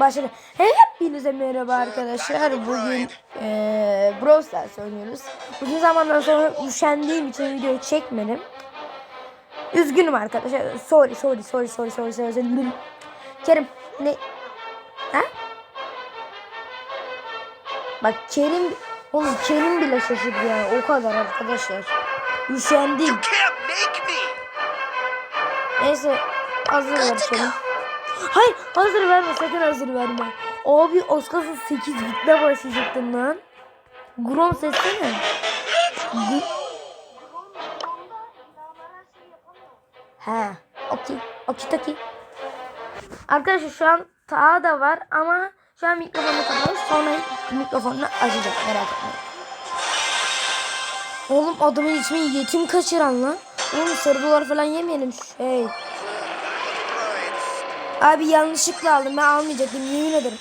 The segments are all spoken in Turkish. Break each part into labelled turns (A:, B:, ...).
A: Başladı. Hepinize merhaba arkadaşlar. Bugün eee Brawl Stars oynuyoruz. Uzun zamandan sonra üşendiğim için video çekmedim. Üzgünüm arkadaşlar. Sorry, sorry, sorry, sorry, sorry, sorry. sorry. Kerim, ne? Ha? Bak Kerim, oğlum Kerim bile şaşırdı yani. O kadar arkadaşlar. Üşendim. Neyse hazır ver Kerim. Hayır hazır verme sakın hazır verme. Abi az kalsın 8 bitle başlayacaktım lan. Grom sesine. Gu- He. Okey. Okey okey. Arkadaşlar şu an Taha da var ama şu an mikrofonu kapalı. Sonra mikrofonunu açacak merak etmeyin. Oğlum adamın ismi yetim kaçıran lan. Oğlum sarı dolar falan yemeyelim şey. Abi yanlışlıkla aldım ben almayacaktım yemin ederim.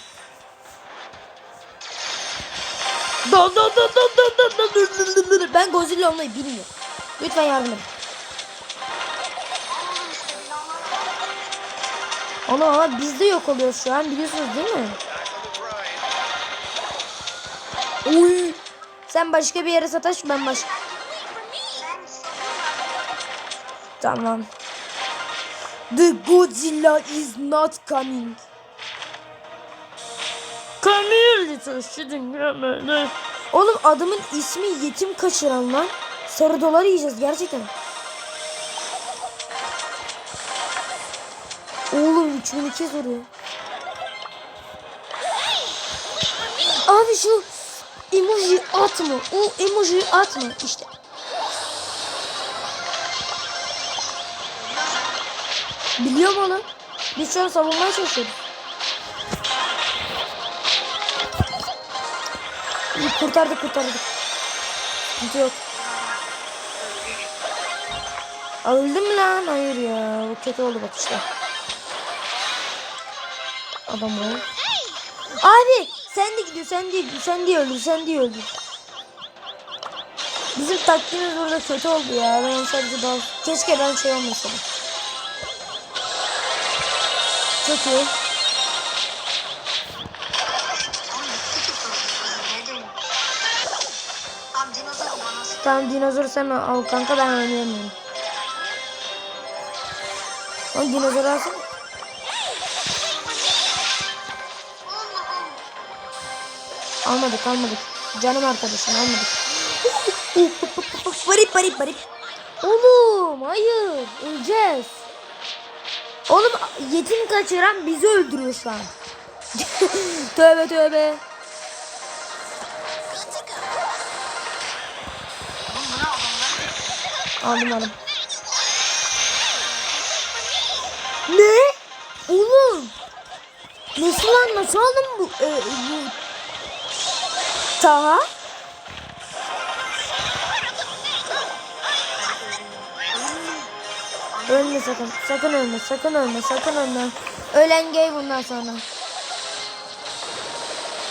A: Do do do do do do do do do do do. Ben Godzilla olmayı bilmiyorum. Lütfen yardım edin. Oğlum ama biz de yok oluyor şu an biliyorsunuz değil mi? Uy. Sen başka bir yere sataş ben başka. Tamam. The Godzilla is not coming. Come here little shitting Oğlum adamın ismi yetim kaçıran lan. Sarı dolar yiyeceğiz gerçekten. Oğlum 3002 soruyor. Abi şu emoji atma. O emoji atma işte. Biliyor mu onu? Biz şu an savunmaya çalışıyoruz. Kurtardık kurtardık. Sıkıntı yok. Öldüm lan? Hayır ya. Bu kötü oldu bak işte. Adam o. Abi sen de gidiyor sen de sen de öldür sen de öldür. Bizim taktiğimiz burada kötü oldu ya. Ben sadece daha keşke ben şey olmasaydım. Çok iyi. Tamam dinozor sen al kanka ben oynayamıyorum. O dinozor alsana. Almadık almadık. Canım arkadaşım almadık. Barip barip barip. Oğlum hayır öleceğiz. Oğlum yetim kaçıran bizi öldürüyor şu an. tövbe tövbe. Aldım aldım. Ne? Oğlum. Nasıl lan nasıl aldın bu? E, bu... Taha? Ölme sakın. Sakın ölme. Sakın ölme. Sakın ölme. Ölen gay bundan sonra.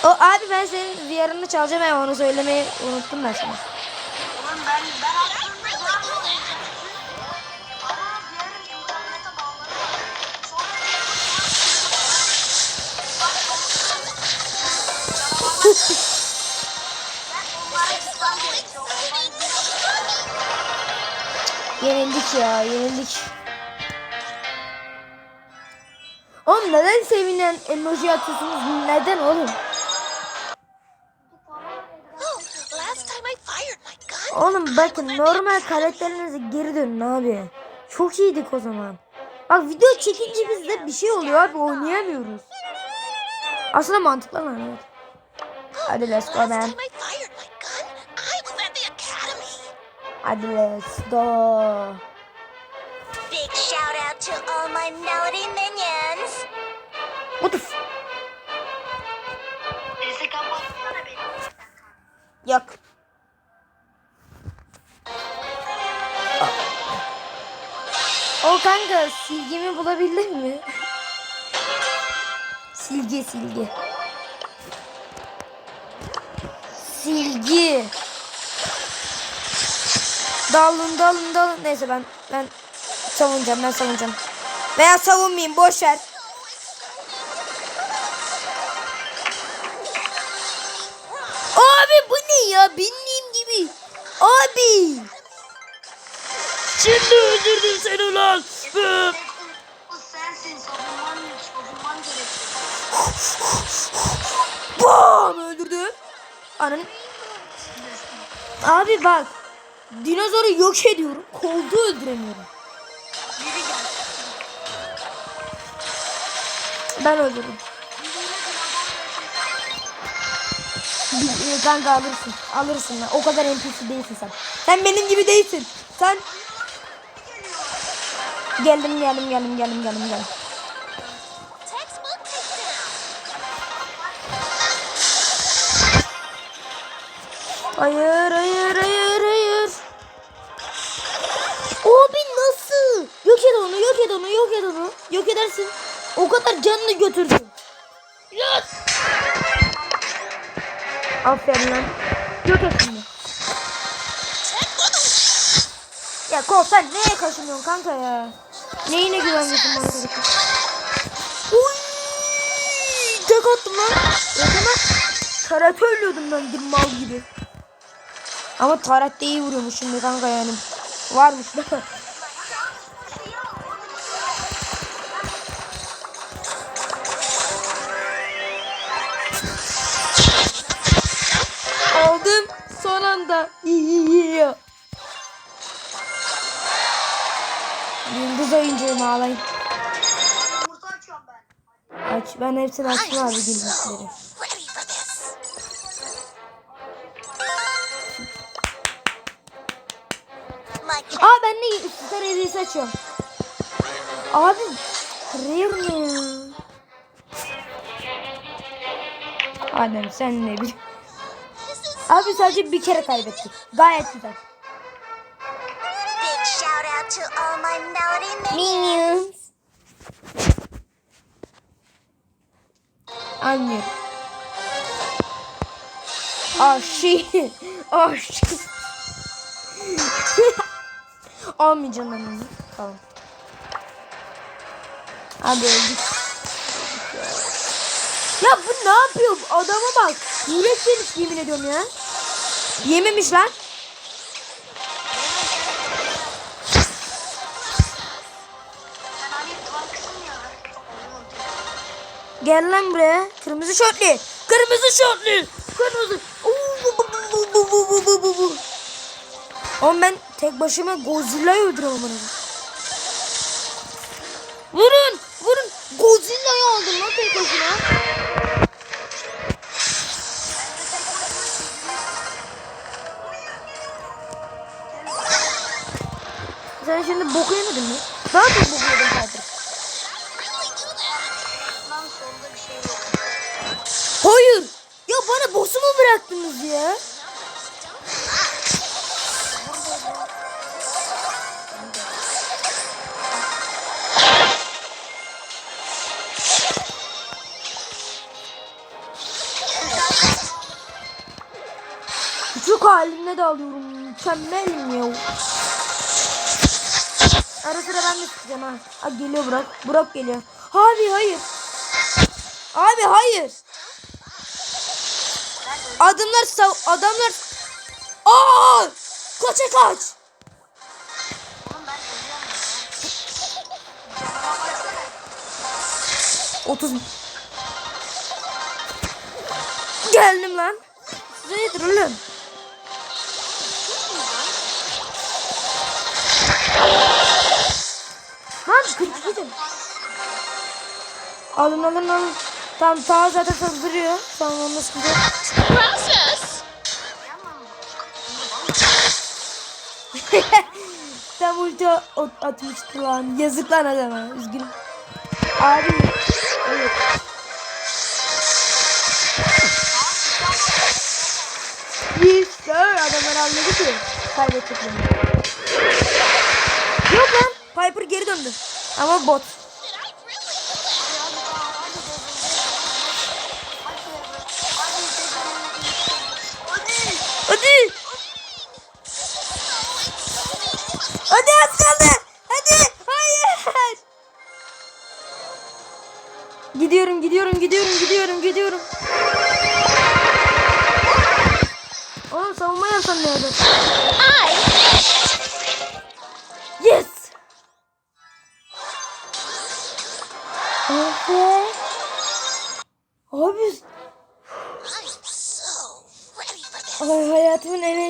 A: O abi ben senin VR'ını çalacağım ya onu söylemeyi unuttum ben sana.
B: Oğlum ben ben aslında. Ama.
A: Yenildik ya yenildik. Oğlum neden sevinen emoji atıyorsunuz? Neden oğlum? Oğlum bakın normal karakterinize geri dönün abi. Çok iyiydik o zaman. Bak video çekince bizde bir şey oluyor abi oynayamıyoruz. Aslında mantıklı lan evet. Hadi let's go man. Hadi let's go.
B: Big shout out to all my melody minions.
A: What the f-
B: Sesi kapatsana beni.
A: Yok. O kanka silgimi bulabildin mi? Silgi silgi. Silgi. Dalın dalın dalın. Neyse ben ben savunacağım ben savunacağım. Veya savunmayayım boş ver. Abi bu ne ya? Bildiğim gibi. Abi. Şimdi öldürdüm seni ulan.
C: O sensin savunman savunman gerekiyor.
A: Bam öldürdü. Ananı. Abi bak. Dinozoru yok ediyorum. Koldu öldüremiyorum. Ben öldürdüm. Kanka alırsın. Alırsın. O kadar NPC değilsin sen. Sen benim gibi değilsin. Sen Geldim geldim geldim geldim geldim geldim. Hayır hayır hayır hayır. Abi nasıl? Yok et onu yok et onu yok et onu. Yok edersin. O kadar canını götürdü. Yes. Aferin lan. Yok şimdi. Ya kol sen neye kaşınıyorsun kanka ya? Neyine güvenmiyorsun bana kardeşim? Uy! Tek attım lan. O zaman karate ölüyordum ben bir mal gibi. Ama tarat da iyi vuruyormuş şimdi kanka yani. Varmış değil son anda. Yeah. Yıldız oyuncuyum ağlayın. Aç ben hepsini açtım abi.
B: My
A: Aa ben de star hediyesi açıyorum. Abi rare ya? Adem sen ne bil. Abi sadece bir kere kaybettik. Gayet güzel.
B: minions.
A: Anlıyorum. Ah. Ah shit. Almayacağım ben onu. Tamam. Abi öldük. Ya bu ne yapıyor? Adama bak. Yürek yemiş yemin ediyorum ya. Yememiş lan. Gel lan buraya. Kırmızı şortlu. Kırmızı şortlu. Kırmızı. Oğlum ben tek başıma Godzilla'yı öldürüyorum bunu. Vurun. Vurun. Godzilla'yı aldım lan tek başına. Sen şimdi boku yemedin mi? Daha çok boku yedim
C: yok.
A: Hayır. Ya bana boss'u mu bıraktınız ya? Küçük halimle de alıyorum. Mükemmelim ya. Ara sıra ben de sıkacağım ha. Ha geliyor Burak. Burak geliyor. Abi hayır. Abi hayır. Adımlar sav adamlar Aa! Kaça kaç. 30 Geldim lan. Size oğlum. Lan 42 Alın alın alın. Tam ta zaten saldırıyor. Tamam onu sıkıntı.
B: Process.
A: Tam ulti at- atmıştı lan. Yazık lan adama. Üzgünüm. Abi. Evet. Biz sir adamlar anladı ki. Kaybettiklerini. Yok lan. Piper geri döndü. Ama bot. Hadi. Hadi az kaldı. Hadi. Hayır. Gidiyorum gidiyorum gidiyorum gidiyorum gidiyorum. Ondan sonra ne olacak? Yes.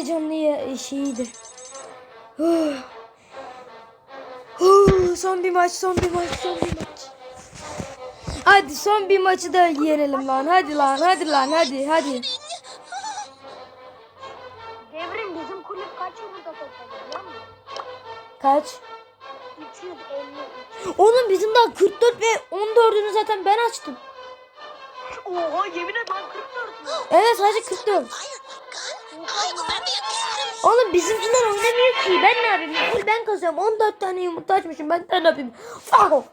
A: Heyecanlı ya- şeyiydi. Huh. Huh, son bir maç, son bir maç, son bir maç. Hadi son bir maçı da yenelim lan. Hadi lan, hadi lan, hadi, hadi.
C: Devrim bizim kulüp kaç biliyor musun?
A: Kaç?
C: 350.
A: Oğlum bizim daha 44 ve 14'ünü zaten ben açtım.
C: Oha yemin et lan 44 mü?
A: Evet sadece 44. Oğlum bizimkiler oynamıyor ki. Ben ne yapayım? Full ben kazıyorum. 14 tane yumurta açmışım. Ben ne yapayım? Off.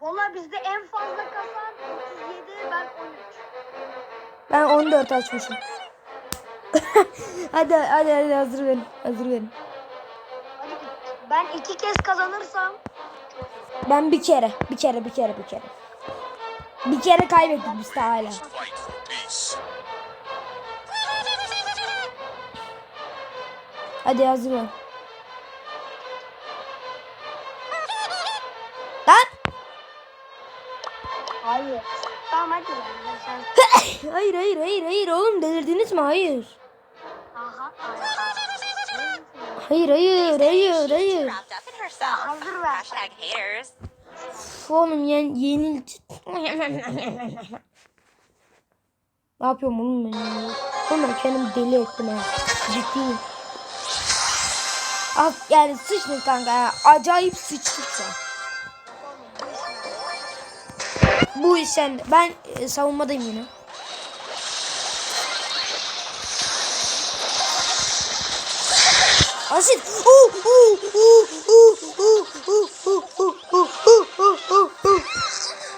C: Valla- bizde en fazla kasan 37 ben 13.
A: Ben 14 açmışım. hadi hadi hadi hazır verin. Hazır verin.
C: Hadi ben iki kez kazanırsam
A: Ben bir kere, bir kere, bir kere, bir kere. Bir kere kaybettik biz de hala.
D: Peace.
A: Hadi hazır ol. Lan!
C: Hayır. Tamam hadi sen.
A: hayır hayır hayır hayır oğlum delirdiniz mi? Hayır.
C: Aha.
A: Hayır hayır hayır hayır.
C: Hazır ver.
A: Oğlum yen, yenil... Ne yapıyorum oğlum ben ya? Kendim deli ettim ha. Ciddiyim. Ah yani sıçtık kanka ya. Acayip sıçtık şu an. Bu iş sen. Ben e, savunmadayım yine. Asit.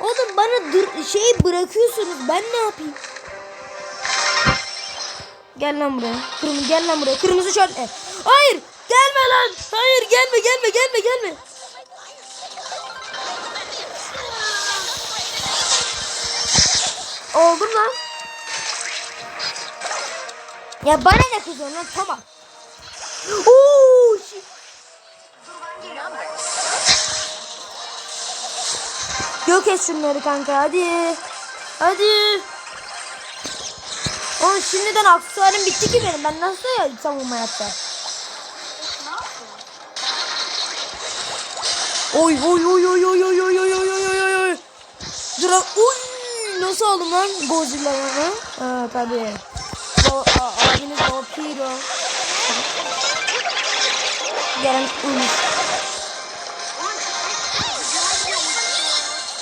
A: Oğlum bana şey bırakıyorsunuz. Ben ne yapayım? Gel lan buraya. Kırmızı gel lan buraya. Kırmızı şort. E. Hayır. Gelme lan. Hayır gelme gelme gelme gelme. Oldum lan. Ya bana ne kızıyorsun lan tamam. Oo, Yok et şunları kanka hadi. Hadi. Oğlum şimdiden aksesuarım bitti ki benim. Ben nasıl ya savunma yapacağım? Oy oy oy oy oy oy oy oy oy oy oy oy. Dra oy nasıl aldım lan Godzilla'yı ha? Tabii. O, a, abiniz Vampiro. Gelen ulus.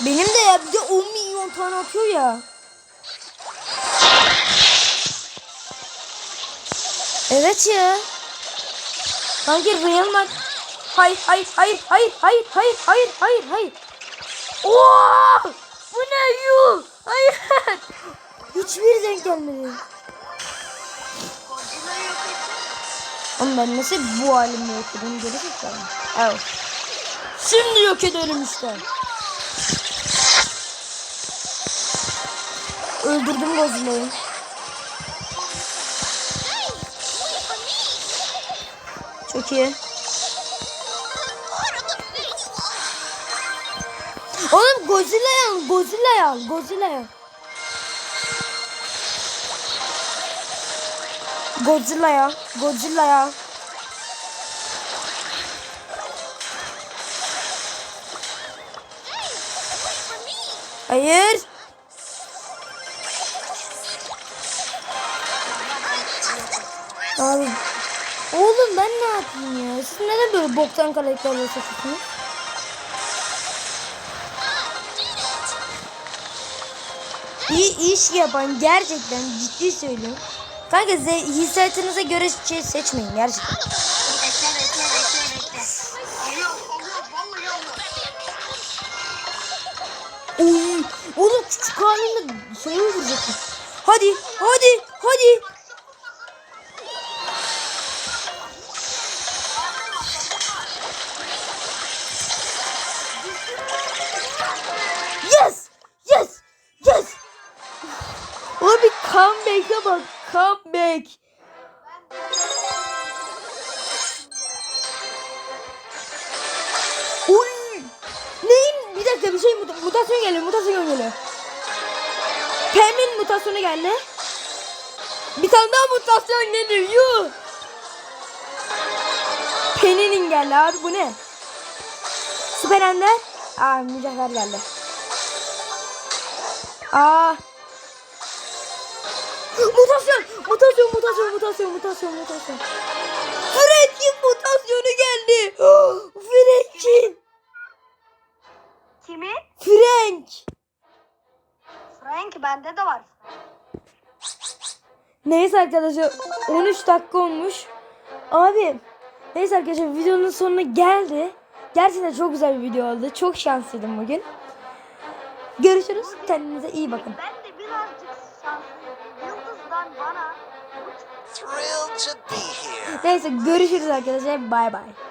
A: Benim de ya bir de 10 milyon tane atıyor ya. Evet ya. Real Madrid. Hayır hayır hayır hayır hayır hayır hayır hayır hayır. Oo! Bu ne yu? Hayır. Hiçbir denk gelmedi. Oğlum ben nasıl bu halimle yok edeyim? Evet. Şimdi yok edelim işte. Öldürdüm Godzilla'yı. ki. Oğlum Godzilla yan, Godzilla yan, Godzilla yan. Godzilla ya, Godzilla ya. Hayır. Yapayım ya? Siz neden böyle boktan karakterleri seçiyorsunuz? İyi iş yapan gerçekten ciddi söylüyorum. Kanka hissiyatınıza göre şey seçmeyin gerçekten.
C: Bekle bekle bekle bekle.
A: Oğlum küçük halinde şey öldürecektim. Hadi, hadi, hadi. Bak. Comeback. Uy. Neyin? Bir dakika bir şey mut- mutasyon geliyor. Mutasyon geliyor. Pem'in mutasyonu geldi. Bir tane daha mutasyon geliyor. Yuh. Penny'nin geldi abi bu ne? Süper Ender. Aa mücevher geldi. Aa. Mutasyon, mutasyon, mutasyon, mutasyon, mutasyon, mutasyon. Frank'in mutasyonu geldi. Frank'in.
C: Kimin?
A: Frank.
C: Frank bende de var.
A: Neyse arkadaşlar 13 dakika olmuş. Abi neyse arkadaşlar videonun sonuna geldi. Gerçekten çok güzel bir video oldu. Çok şanslıydım bugün. Görüşürüz. Kendinize iyi bakın. Neyse görüşürüz arkadaşlar. Bay bay.